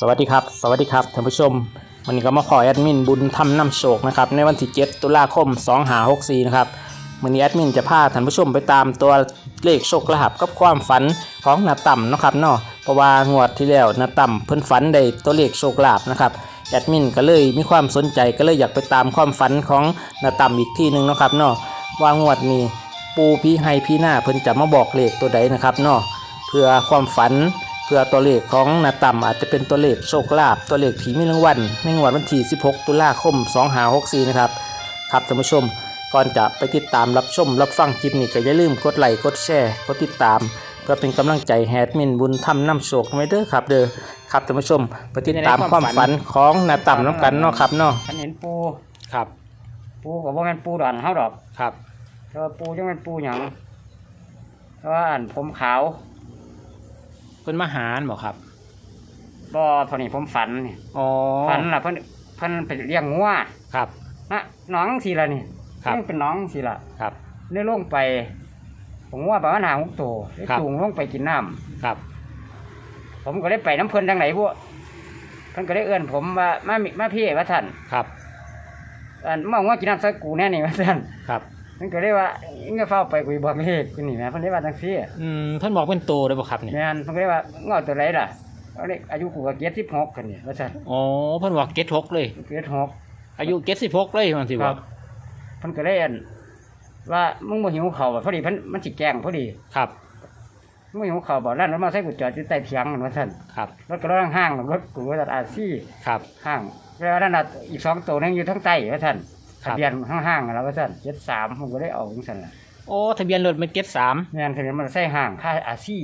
สวัสดีครับ สวัสดีครับท่านผู้ชม วันนี้ก็มาขอแอดมินบุญทำน้ำโชคนะครับในวันที่ 7 ตุลาคม2หา64 นะครับวันนี้แอดมินจะพาท่านผู้ชมไปตามตัวเลขโชคลาภกับความฝันของนาต่ำนะครับเนาะเพราะว่างวดที่แล้วนาต่ำเพิ่นฝันได้ตัวเลขโชคลาภนะครับแอดมินก็เลยมีความสนใจก็เลยอยากไปตามความฝันของนาต่ำอีกที่หนึ่งนะครับเนาะว่างวดนี้ปูพี่ให้พี่หน้าเพิ่นจะมาบอกเลขตัวใดนะครับเนาะเพื่อความฝัน เพื่อตัวเลขของนาต่ำอาจจะเป็นตัวเลขโชคลาภตัวเลขผีมีรางวัลในงวดวันที่ 16 ตุลาคม 2564 นะครับ ครับท่านผู้ชมก่อนจะไปติดตามรับชมรับฟังคลิปนี้ก็อย่าลืมกดไลค์กดแชร์กดติดตาม เพื่อเป็นกำลังใจแฮดมินบุญทำน้ำโชคไว้เด้อครับ เด้อครับท่านผู้ชมไปติดตามความฝันของนาต่ำน้ำกันเนาะครับเนาะฉันเห็นปูครับปูก็บ่แม่นปูดอนเฮาดอกครับแต่ว่าปูจังแม่นปูหยังแต่ว่าอันผมขาว เพิ่นมาหารบอกครับบ่เท่านี้ผมฝันนี่อ๋อฝันล่ะเพิ่นเพิ่นไปเลี้ยงงัวครับ นะน้องสิล่ะนี่ครับ นี่เป็นน้องสิล่ะครับ ได้ลงไป ผมว่าประมาณหาหกตัวได้ครับ จูงลงไปกินน้ำ ครับผมก็ได้ไปน้ำเพิ่นทางไหนพวกเพิ่นก็ได้เอื้อนผมว่ามามิมาพี่ว่าท่านครับอันมาว่ากินน้ำใส่กูแน่นี่ว่าท่านครับ มันก็ได้ว่าอิงก็เฝ้าไปคุยบอกเลขกูนี่แหม่เพิ่นได้ว่าจังซี่อืมเพิ่นบอกเป็นโตเลยบ่ครับเนี่ยแม่นเพิ่นก็ได้ว่าเงาตัวไรล่ะเอาเด็กอายุกูก็เจ็ดสิบหกกันนี่ว่าซั่นอ๋อเพิ่นบอกเก็ตหกเลยเจ็ดหกอายุเก็ตสิบหกเลยมันสิบคอรักบเพิ่นก็ได้อันว่ามึงบ่หิวข้าวบ่พอดีเพิ่นมันสิแกล้งพอดีครับมึงบ่หิวข้าวบ่ร้านรถมาใส่กูจอดอยู่ใต้เถียงนั่นว่าซั่นครับรถก็รถห้างๆรถกูว่าซั่นอาซี่ครับห้างแล้วนั่นน่ะอีกสองตัวนึงอยู่ทั้งใต้ว่าซั่นครั ทะบเบียนห้างๆนั่นล่ะว่าซั่น73ผมก็ได้เอาจังซั่นล่ะโอ้ทะเบียนรถมันเก็ตสามแม่นทะเบียนมันใส่ห้างค่าอาซี่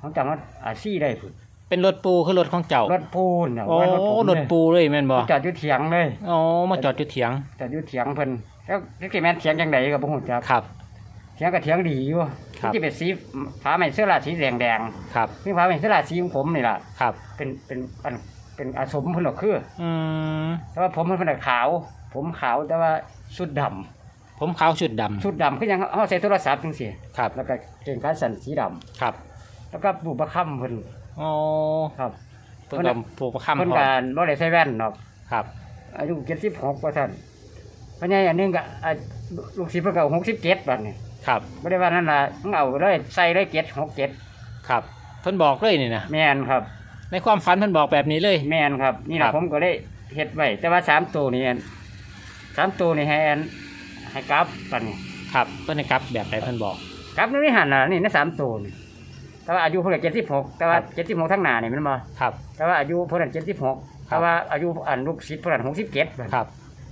ผมจำว่าอาซี่ได้พุ่นเป็นรถปูคือรถของเจ้ารถปูนน่ะโอ้ว่ารถผมรถปูเลยแม่นบ่จอดอยู่เถียงเลยอ๋อมาจอดอยู่เถียงแต่อยู่เถียงเพิ่นแล้วนี่สิแม่นเถียงจังไดก็บ่ฮู้จักครับเถียงก็เถียงดีอยู่ครับที่เป็นสีฟ้าไหมเสื้อลายสีแดงแดงครับๆนี่ฟ้าไหมเสื้อลายสีของผมนี่ล่ะครับ เป็นเป็นอัน เป็นอาสมเพิ่นหรอกคืออืมแต่ว่าผมเพิ่นเป็นขาว ผมขาวแต่ว่าชุดดำผมขาวชุดดำชุดดำคือยังเฮาใส่โทรศัพท์จังซี่ครับแล้วก็เกงขาสั้นสีดำครับแล้วก็บุบประค่ำเพิ่นอ๋อครับ เพิ่นก็ปลูกประคำเพิ่นพอการบ่ได้ใส่แว่นเนาะครับ อายุ76ว่าซั่นเพราะใหญ่อันหนึงก็อ่าลูกศิษย์เพิ่นก็67บัดนี้ครับบ่ได้ว่านั่นล่ะมึงเอาเลยใส่เลย7 67ครับเพิ่นบอกเลยนี่นะแม่นครับ ในความฝันเพิ่นบอกแบบนี้เลย แม่นครับ นี่แหครัละบ ผมก็ได้เฮ็ดไว้แต่ว่าสามตัวนี่อันสามตัวนี่ให้อันให้กลับปันนี่ครับเพิ่นให้กลับแบบไหนเพิ่นบอก กลับนี่หันน่ะนี่ในสามตัวนี่แต่ว่าอายุเพิ่นเจ็ดสิบหกแต่ว่าครับ เจ็ดสิบหกทั้งหน้านี่มันบ่ครับ แต่ว่าอายุเพิ่นเจ็ดสิบหกครับ แต่ว่าอายุอันลูกศิษย์เพิ่นหกสิบเจ็ดครับ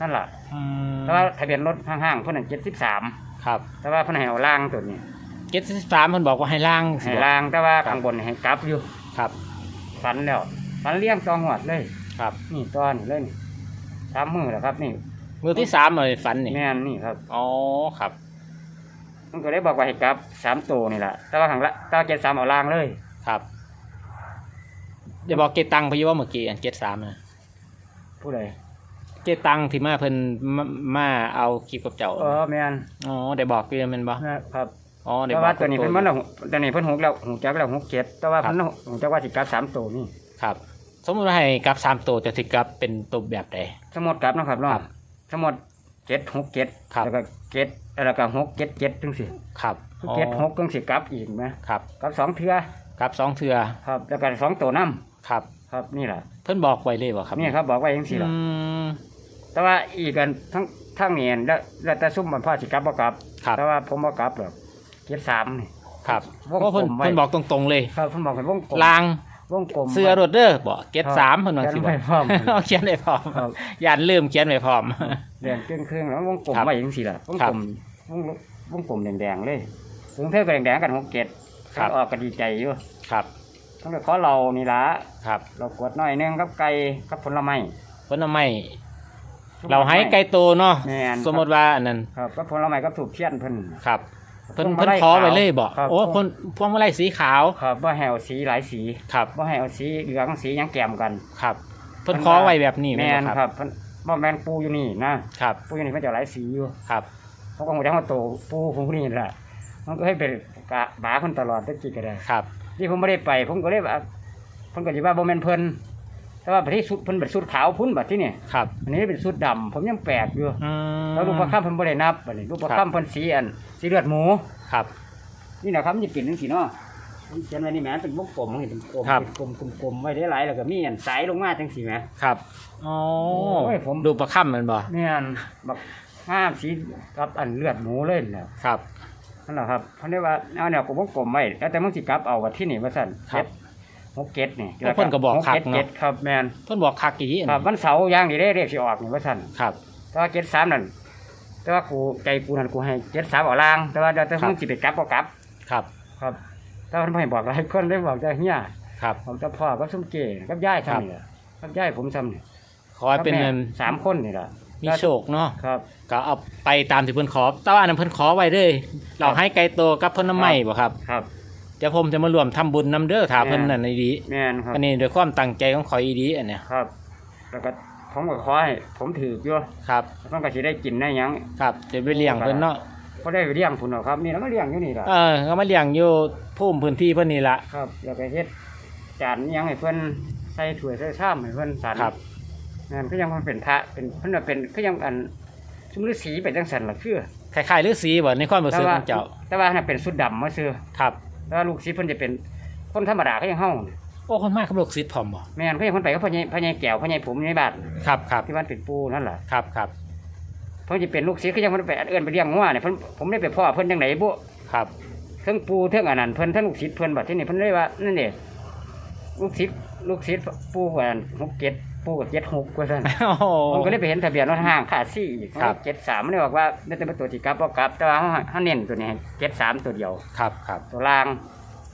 นั่นล่ะอืมแต่ว่าทะเบียนรถห้างๆเพิ่นเจ็ดสิบสามครับแต่ว่าเพิ่นให้เอาล่างตัวนี้เก็ตสิบสามเพิ่นบอกว่าให้ล่างสิให้บอกล่างแต่ว่าครับข้างบนให้กลับอยู่ ครับ ฝันแล้วฝันเลี้ยงตองหวดเลยครับ นี่ตอนเลยนี่สามมือแล้วครับ นี่มือที่สามเลยฝันนี่แม่นนี่ครับอ๋อครับมันก็ได้บอกว่าให้กลับสามตัวนี่แหละแต่ว่าขังละแตว่าเจ็ดสามเอาล่างเลย ครับเดี๋ยวบอกเกตังพะยว่าเมื่อกี้อันเกตสามนะผู้ใดเกตังที่มาเพิ่นมามาเอาคลิปกับเจ้าเออแม่นอ๋อได้บอกคือแมันบ่นะครับ อ๋อได้แต่บอว่ากตัวนี้เพิ่นมันแล้วตัวนี้เพิ่นหกแล้วหูจักแล้วหกเจ็ดแต่ว่าครับเพิ่นหูจักว่าสิกลับสามตัวนี่ครับ สมมติว่าให้กลับสามตัวจะสิกลับเป็นตัวแบบใดสมมติกลับเนาะครับเนาะครับสมมติเจ็ดหกเจ็ดครับแล้วก็เจ็ดแล้วก็หกเจ็ดเจ็ดจังสิครับอ๋อเจ็ดหกจังสิกลับอีกไหมครับกลับสองเทื่อกลับสองเทือครับ แล้วก็สองตัวน้ครับำครับนี่แหละเพิ่นบอกไว้เลยบ่ครับนี่ครับบอกไว้จังสิล่ะอืมแต่ว่าอีกกันทั้งทั้งเนียนแล้วแล้วแต่ซุ่มมันพ่อสิกลับบ่กลับครับแต่ว่าผมบ่กลับหรอก เจ็ดสามนี่ ครับวงเพราะเพิ่นกลมไว้ เพิ่นบอกตรงๆเลยครับผมบอกให้วงกลมลางวงกลม เสื้อรถเด้อบ่เกตครับสามเพิ่นว่าสิเขียนไว้พร้อม เอาเขียนไว้พร้อมครับอย่าลืมเขียนไว้พร้อมเรียนเครื่องเครื่องแล้ววงกลมครับไว้จังซี่ล่ะวงครักบลมวงวงกลมแดงๆเลยถึงเท่ากับแดงๆกันหกเจ็ดครับ ออกก็ดีใจอยู่ครับต้องไปขอเรานี่ล่ะครับเรากวดหน่อยหนึงกับไก่กับผลไม้ เพิ่นเอาไม้เราให้ไก่โตเนาะแม่นสมมติว่าอันนั้นครับกับผลไม้กับถูกเทียนเพิ่นครับ เพิ่นพวงมาเพิ่นลัยขอไว้ขาวเลยบ่ครับโอ้เพิ่นพวงมาลัยสีขาวครับบ่ให้เอาสีหลายสีครับบ่ให้เอาสีเหลืองสีหยังแกมกันครับ เพิ่นขอไว้แบบนี้แม่นบ่ครับเพิ่นบ่แม่นปูอยู่นี่นะครับปูอยู่นี่เพิ่นจะเอาหลายสีอยู่ครับเขาก็หูจักว่าโตปูผมผู้นี้แหละมันก็ให้เป็นกะบาคนตลอดได้กี่ก็ได้ครับ ที่ผมไม่ได้ไป ผมก็เลยว่าเพิ่นก็สิว่าบ่แม่นเพิ่น แต่ว่าประเทศสุดเพิ่นเป็นสุดขาวพุ่นบัดที่นี่ครับ อันนี้เป็นสุดดำผมยังแปลกอยู่อืมแล้วลูกประคำเพิ่นบ่ได้นับบัดนี้ลูกประครับคำเพิ่นสีอันสีเลือดหมู ครับ นี่นะครับมันจะเป็นจังซี่เนาะมันเขียนไว้นี่แหมเป็นวงกลมนี่เป็นกลมครับ เป็นกลมกลมๆไว้ได้หลายแล้วก็มีอันสายลงมาจังซี่แหม ครับอ๋อโอ้ยผม ดูประค่ำมันบ่เนี่ยอันบักห้ามสีกับอันเลือดหมูเลยแหละครับ นั่นแหละครับเพราะนี่ว่าเอาแนวกลมกลมๆไว้แล้วแต่มึงสิกลับเอาว่าที่นี่ว่าซั่นครับเจ็ดห กเก็ดนี่แล้วเพิ่นก็บอกคักหเจ็ดเนาะเจ็ดครับแม่นเพิ่นบอกคักอีครับวันเสาร์อย่างนี้ได้เรียกสิออกนี่ว่าซั่นครับแต่ว่าเจ็ดสามนั่นแต่ว่ากูใจกูนั่นกูให้เจ็ดสามเอาล่าง แต่ว่าเดี๋ยวแต่ครับมึงสิไปกลับก็กลับ ครับ ครับแต่ว่าเพิ่นบ่ให้บอกหลายคนได้บอกแต่เฮียครับบอกแต่พ่อกับซุมเก๋กับยายซ้ำนี่แหละกับยายผมซ้ำนี่ขอให้เป็นกับเงิแม่นสามคนนี่แหละมีโชคเนาะครับ ก็เอาไปตามที่เพิ่นขอแต่ว่าอันนั้นเพิ่นขอไว้เด้อเราให้ไกลโตกับเพิ่นน้ำใหม่บ่ครับ ครับ เดี๋ยวผมจะมารวมทำบุญนำเด้อถ้าเพิ่นนั่นอีดีแม่นครับอันนี้ด้วยความตั้งใจของขอยอีดีอันเนี้ยครับ แล้วก็ผมก็ขอให้ผมถืออยู่ครับมันก็สิได้กินได้หยังครับเดี๋ยวไปเลี้ยงเพิ่นเนาะก็ได้ไปเลี้ยงพุ่นเนาะครับนี่แล้วก็เลี้ยงอยู่นี่ล่ะเออก็มาเลี้ยงอยู่ภูมิพื้นที่เพิ่นนี่ละ ครับ แล้วก็เฮ็ดจานอิหยังให้เพิ่นใส่ถ้วยใส่ชามให้เพิ่นสารครับ นั่นก็ยังมันเป็นพระเป็นเพิ่นว่าเป็นก็ยังอันชุมฤาษีไปจังซั่นล่ะคือ คล้ายๆฤาษีบ่ในความรู้แต่สึกว่าของเจ้า แต่ว่าน่ะเป็นสุดดำมาซื่อครับ แต่ว่าลูกศิษย์เพิ่นจะเป็นคนธรรมดาก็ยังเฮาโอ้คนมากกับลูกศิษย์ผมบ่แม่นก็ยังเพิ่นไปกับพ่อใหญ่พ่อใหญ่แก้วพ่อใหญ่ผมในบ้านครับครับที่บ้านเป็นปูนั่นล่ะครับครับเพิ่นจะเป็นลูกศิษย์ก็ยังเพิ่นไปเอิ้นไปเลี้ยงงัวเนี่ยเพิ่นผมได้ไปพ่อเพิ่นจังไดบ่ ครับ เทั้งปูเทั้งอันนั้นเพิ่นเทั้งลูกศิษย์เพิ่นบัดที่นี่เพิ่นเลยว่านั่นเด้ลูกศิษย์ลูกศิษย์ปูว่าอันหกเจ็ด ปูกับเจ็ดหกว่าซั่นโอ้โห ผมก็เลยไปเห็นทะเบียนรถห้างขาดซี่อีกครับ เจ็ดสามมันเลยบอกว่าได้แต่เป็นตัวที่กลับบ่กลับ แต่ว่าเขาเขาเน้นตัวนี้เจ็ดสามตัวเดียว ครับครับตัวล่าง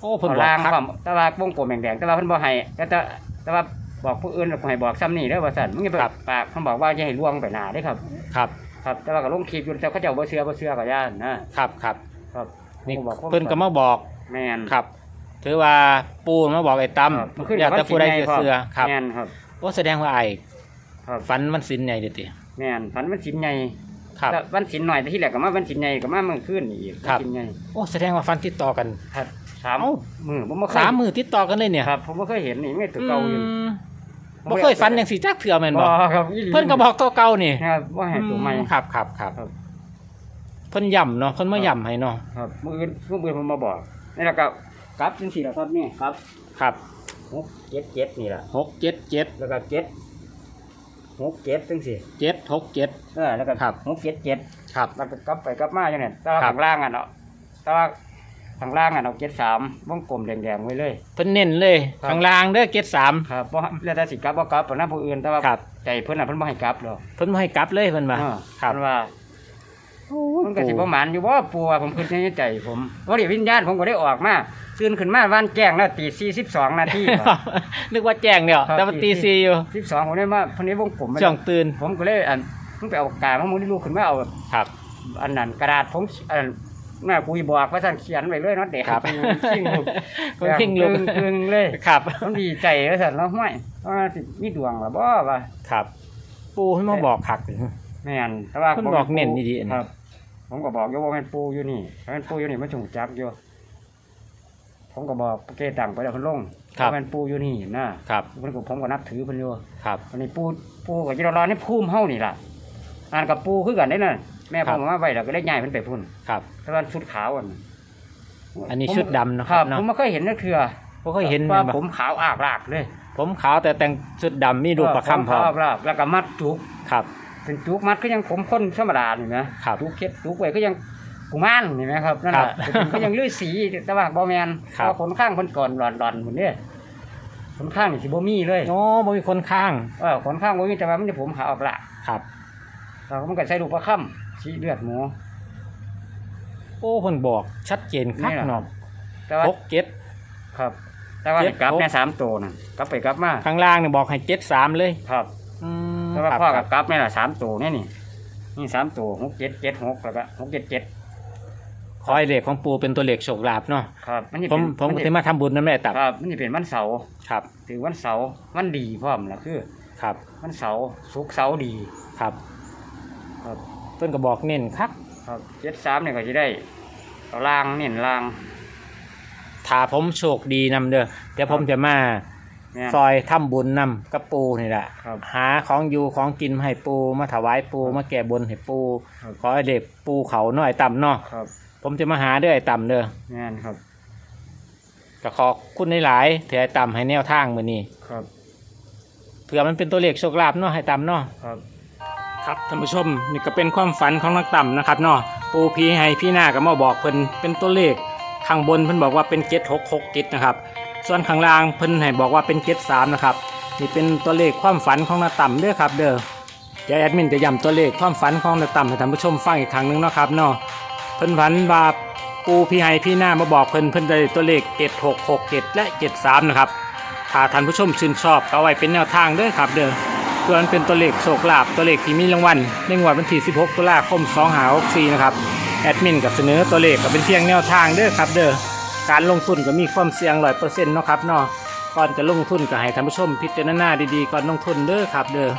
โอ้เพิ่นตัวบอกล่างคักความแต่ว่าวงกลมแดงๆแต่ว่าเพิ่นบ่ให้แต่แต่แต่ว่าบอกผู้อื่นให้บอกซ้ำนี่เด้อว่าซั่นมึงอย่าไปปากเพิ่นบอกว่าอย่าให้ล่วงไปหน้าเด้อครับ ครับครับ แต่ว่าก็ลงคลิปอยู่แต่เขาเจ้าบ่เชื่อบ่เชื่อก็ย่านนะครับครับครับนี่ผมบอกเพิ่นก็มาบอกแม่นครับ ถือว่าปูมาบอกไอ้ตั้มครับมันขึ้นอยากกับจะผู้ใดวันสินจะใหญ่เสือครับ แม่นครับ โอ้แสดงว่าไอ้ครับฝันมันสินใหญ่เด็ดติแม่นฝันวันสินใหญ่ครับ แล้ววันสินหน่อยแต่ที่แรกก็มาวันสินใหญ่ก็มาเมื่อคืนนี่อีกครับ วันสินใหญ่โอ้แสดงว่าฝันติดต่อกัน ครับสามเอ้า มือผมบ่เคยสามมือติดต่อกันเลยเนี่ยครับ ผมบ่เคยเห็นนี่ไม่ตัวเก่าอยู่อืมบ่เคยฝันอย่างสีจักเถื่อแม่นบ่ครับอีหลีเพิ่นก็บอกตัวเก่านี่ครับว่าให้ตัวใหม่ อืครับครับครับครับ เพิ่นย่ำเนาะเพิ่นมาย่ำให้เนาะครับมืออื่นมืออื่นผมมาบอกนี่แหละครับกลับจังสี่แหละครับนี่ครับ ครับหกเจ็ดเจ็ดนี่แหละหกเจ็ดเจ็ดแล้วก็เจ็ดหกเจ็ดจังสี่เจ็ดหกเจ็ดเออแล้วก็ครับหกเจ็ดเจ็ดครับ แล้วก็กลับไปกลับมาอย่างนี้แต่ว่าครับข้างล่างอะเนาะแต่ว่าข้างล่างอะเอาเจ็ดสามวงกลมแดงๆไว้เลย เพิ่นเน้นเลยครับข้างล่างเด้อเจ็ดสามครับเพราะแล้วแต่สิกลับบ่กลับปนนั้นผู้อื่นแต่ว่าครับใจเพิ่นน่ะเพิ่นบ่ให้กลับหรอกเพิ่นบ่ให้กลับเลยเพิ่นว่าเออครับเพิ่นว่า มันก็สิบ่หมานอยู่บ่ปัวผมคิดในใจผมบ่ได้วิญญาณผมก็ได้ออกมาตื่นขึ้นมาวันแจ้งแล้วตี42นาทีนึกว่าแจ้งเดียวครับแต่ว่าตีซีอยู่12ผมได้มาเพิ่นได้วงกลมไว้ช่วงตื่นผมก็เลยอันเพิ่งไปเอากามามึงได้ลูกขึ้นมาเอาครับ อันนั้นกระดาษผมอันแม่กูสิบอกว่าท่านเขียนไว้เลยเนาะเด็กครับชิงลูกเพิ่นพิงลูกเพิ่งเลยครับผมดีใจว่าซั่นเนาะห้วยว่าสิมีดวงล่ะบ่ว่าครับ ปูให้มาบอกคักถึง แม่นแต่ว่าเพิ่นบอกเน้นดีๆอันนี้ ครับ ผมก็บอกอยู่ว่าแม่นปูอยู่นี่ถ้าแม่นปูอยู่นี่มันถูกจักอยู่ ผมก็บอกเกตังไปแล้วเพิ่นลงครับ ว่าแม่นปูอยู่นี่นะครับเพิ่นก็ผมก็นับถือเพิ่นอยู่ครับอันนี้ปูปูก็จะรอนี่ภูมิเฮานี่ล่ะอ่านกับปูคือกันได้นั่นแม่ครัผบมมาไว้แล้วก็ได้ย้ายเพิ่นไปพุ่นครับ แต่ว่าชุดขาวอันอันนี้ผมชุดดำเนาะคครัรับบเนาะผมไม่เคยเห็นนักเทื่อบ่เคยเห็นว่าแม่นบ่ผมขาวอากลากเลยผมขาวแต่แต่งชุดดำมีรูปประคำพผร้มอขามวอากลากแล้วก็มัดจุก ครับ เป็นจุกมัดก็ยังผมคนธรรมดานี่นะครับจุกเข็ดจุกไว้ก็ยังกุมารนี่ไหมครับนั่นแหครัละบแต่ผมก็ยังลือสีแต่ว่าบ่แมนครับเพราะขนข้างคนก่อนหลอนหลอนหมดเนี่ยขนข้างนี่สิบ่มีเลยโอ้บ่มีคนข้างเออขนข้างบ่มีแต่ว่ามันจะผมขาวอากลากครับแล้วมันก็ใส่ลูกประคำสีเลือดหมู โอ้เพิ่นบอกชัดเจนคักนี่แหละเนาะแต่ว่าหกเจ็ด ครับ แต่ว่าเจ็ดกลับหกแม่สามตัวน่ะกลับไปกลับมาข้างล่างนี่บอกให้เจ็ดสามเลย ครับอืม แต่ว่าครับพ่อคกัรับบกลับนี่แหละสามตัวนี่นี่นี่สามตัวหกเจ็ดเจ็ดหกแล้วก็หกเจ็ดเจ็ดขอให้เลขของปูเป็นตัวเลขโชคลาภเนาะครับมันจะผมเป็นผมนก็จะถึงมาทำบุญนั่นแหละตับครับ มันจะเป็นวันเสาร์ครับถึงวันเสาร์วันดีพร้อมละคือครับวันเสาร์ศุกร์เสาร์ดี ครับครับ เพิ่นก็บอกเน้นคักครับเจ็ดสามเนี่ยก็จะได้เอาล่างเน้นล่าง ถ้าผมโชคดีนำเด้อเดี๋ยวผมจะมา แม่น ซอยทำบุญนำกับปูนี่แหละครับ หาของอยู่ของกินมาให้ปูมาถวายปูมาแก้บนให้ปูครับ ขอให้เด็กปูเขาหน่อยต่ำเนาะครับ ผมจะมาหาเด้อไอ้ต่ำเด้อแม่นครับ ก็ขอบคุณหลายๆที่ไอ้ต่ำให้แนวทางมื้อนี้ครับ เผื่อมันเป็นตัวเลขโชคลาภเนาะให้ต่ำเนาะ ครับ ครับท่านผู้ชมนี่ก็เป็นความฝันของนักต่ำนะครับเนาะปูพีให้พี่หน้าก็มาบอกเพิ่นเป็นตัวเลขข้างบนเพิ่นบอกว่าเป็นเจ็ดหกหกเจ็ดนะครับ ส่วนข้างล่างเพิ่นให้บอกว่าเป็นเจ็ดสามนะครับนี่เป็นตัวเลขความฝันของนักต่ำเด้อครับ เด้อเดี๋ยวแอดมินจะย้ำตัวเลขความฝันของนักต่ำให้ท่านผู้ชมฟังอีกครั้งหนึงเนาะครับเนาะเพิ่นฝันว่าปูพี่ให้พี่หน้ามาบอกเพิ่นเพิ่นได้ตัวเลขเจ็ดหกหกเจ็ดและเจ็ดสามนะครับถ้าท่านผู้ชมชื่นชอบก็เอาไว้เป็นแนวทางเด้อครับ เด้อเพื่อมันเป็นตัวเลขโชคลาภตัวเลขที่มีรางวัลในงวดวันที่ 16 ตุลาคม 2564 นะครับ แอดมินกับเสนอตัวเลขก็เป็นเพียงแนวทางเด้อครับเด้อ การลงทุนก็มีความเสี่ยง100%เนาะครับเนาะก่อนจะลงทุนก็ให้ท่านผู้ชม พิจารณาดีๆก่อนลงทุนเด้อครับเด้อ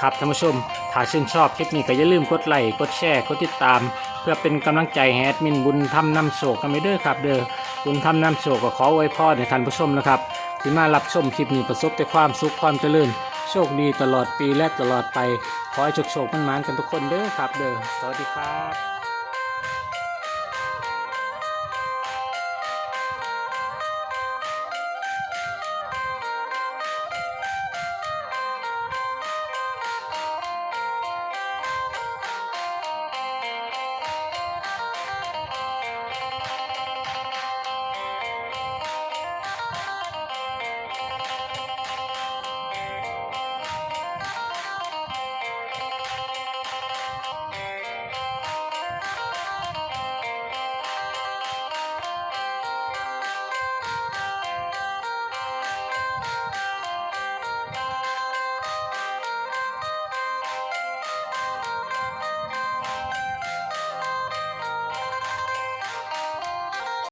ครับท่านผู้ชม ถ้าชื่นชอบคลิปนี้ก็อย่าลืมกดไลค์กดแชร์กดติดตาม เพื่อเป็นกำลังใจให้แอดมินบุญทำนำโชคกันไปเด้อครับเด้อบุญทำนำโชคก็ขอไว้พรให้ท่านผู้ชมนะครับที่มารับชมคลิปนี้ประสบแต่ความสุขความเจริญโชคดีตลอดปีและตลอดไป ขอให้โชคโชคมันมานกันทุกคนเด้อครับ เด้อสวัสดีครับ